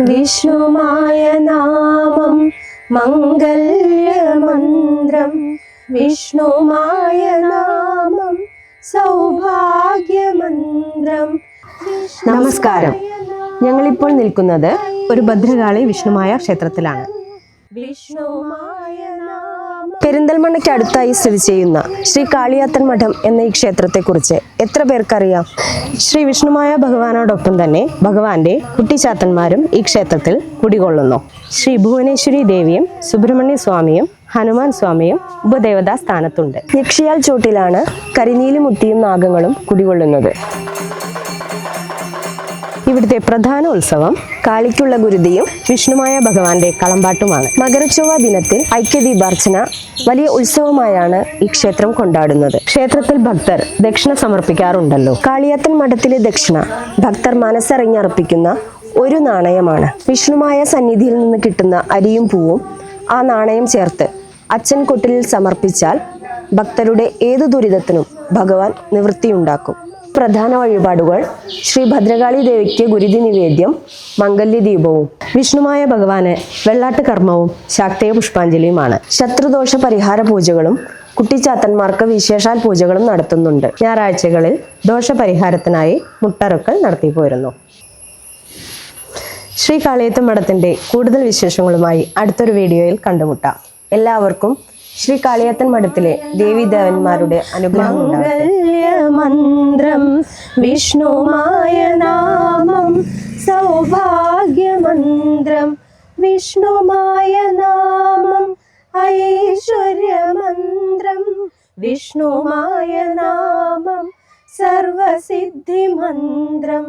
വിഷ്ണുമായ നാമം മംഗല്യമന്ത്രം വിഷ്ണുമായ നാമം സൗഭാഗ്യമന്ത്രം. നമസ്കാരം. ഞങ്ങളിപ്പോൾ നിൽക്കുന്നത് ഒരു ഭദ്രകാളി വിഷ്ണുമായ ക്ഷേത്രത്തിലാണ്. വിഷ്ണുമായ പെരിന്തൽമണ്ണയ്ക്ക് അടുത്തായി സ്ഥിതി ചെയ്യുന്ന ശ്രീ കാളിയാത്തൻ മഠം എന്ന ഈ ക്ഷേത്രത്തെക്കുറിച്ച് എത്ര പേർക്കറിയാം? ശ്രീ വിഷ്ണുമായ ഭഗവാനോടൊപ്പം തന്നെ ഭഗവാന്റെ കുട്ടിച്ചാത്തന്മാരും ഈ ക്ഷേത്രത്തിൽ കുടികൊള്ളുന്നു. ശ്രീ ഭുവനേശ്വരി ദേവിയും സുബ്രഹ്മണ്യ സ്വാമിയും ഹനുമാൻ സ്വാമിയും ഉപദേവതാ സ്ഥാനത്തുണ്ട്. യക്ഷിയാൽ ചോട്ടിലാണ് കരിനീലി മുത്തിയും നാഗങ്ങളും കുടികൊള്ളുന്നത്. ഇവിടുത്തെ പ്രധാന ഉത്സവം കാളിക്കുള്ള ഗുരുതിയും വിഷ്ണുമായ ഭഗവാന്റെ കളമ്പാട്ടുമാണ്. മകരച്ചൊവ്വ ദിനത്തിൽ ഐക്യദീപാർച്ചന വലിയ ഉത്സവമായാണ് ഈ ക്ഷേത്രം കൊണ്ടാടുന്നത്. ക്ഷേത്രത്തിൽ ഭക്തർ ദക്ഷിണ സമർപ്പിക്കാറുണ്ടല്ലോ. കാളിയാത്തൻ മഠത്തിലെ ദക്ഷിണ ഭക്തർ മനസ്സറിഞ്ഞർപ്പിക്കുന്ന ഒരു നാണയമാണ്. വിഷ്ണുമായ സന്നിധിയിൽ നിന്ന് കിട്ടുന്ന അരിയും പൂവും ആ നാണയം ചേർത്ത് അച്ഛൻ കൊട്ടിലിൽ സമർപ്പിച്ചാൽ ഭക്തരുടെ ഏതു ദുരിതത്തിനും ഭഗവാൻ നിവൃത്തിയുണ്ടാക്കും. പ്രധാന വഴിപാടുകൾ ശ്രീ ഭദ്രകാളി ദേവിക്ക് ഗുരുതി നിവേദ്യം മംഗല്യ ദീപവും വിഷ്ണുമായ ഭഗവാന് വെള്ളാട്ട് കർമ്മവും ശാക്തേയ പുഷ്പാഞ്ജലിയുമാണ്. ശത്രുദോഷ പരിഹാര പൂജകളും കുട്ടിച്ചാത്തന്മാർക്ക് വിശേഷാൽ പൂജകളും നടത്തുന്നുണ്ട്. ഞായറാഴ്ചകളിൽ ദോഷപരിഹാരത്തിനായി മുട്ടറുക്കൽ നടത്തി പോരുന്നു ശ്രീ കാളിയത്ത് മഠത്തിന്റെ കൂടുതൽ വിശേഷങ്ങളുമായി അടുത്തൊരു വീഡിയോയിൽ കണ്ടുമുട്ടാം. എല്ലാവർക്കും ശ്രീ കാളിയത്തൻ മഠത്തിലെ ദേവീദേവന്മാരുടെ അനുഗ്രഹം മന്ത്രം വിഷ്ണുമായ നാമം സൗഭാഗ്യമന്ത്രം വിഷ്ണുമായ നാമം ഐശ്വര്യമന്ത്രം വിഷ്ണുമായ നാമം സർവസിദ്ധിമന്ത്രം.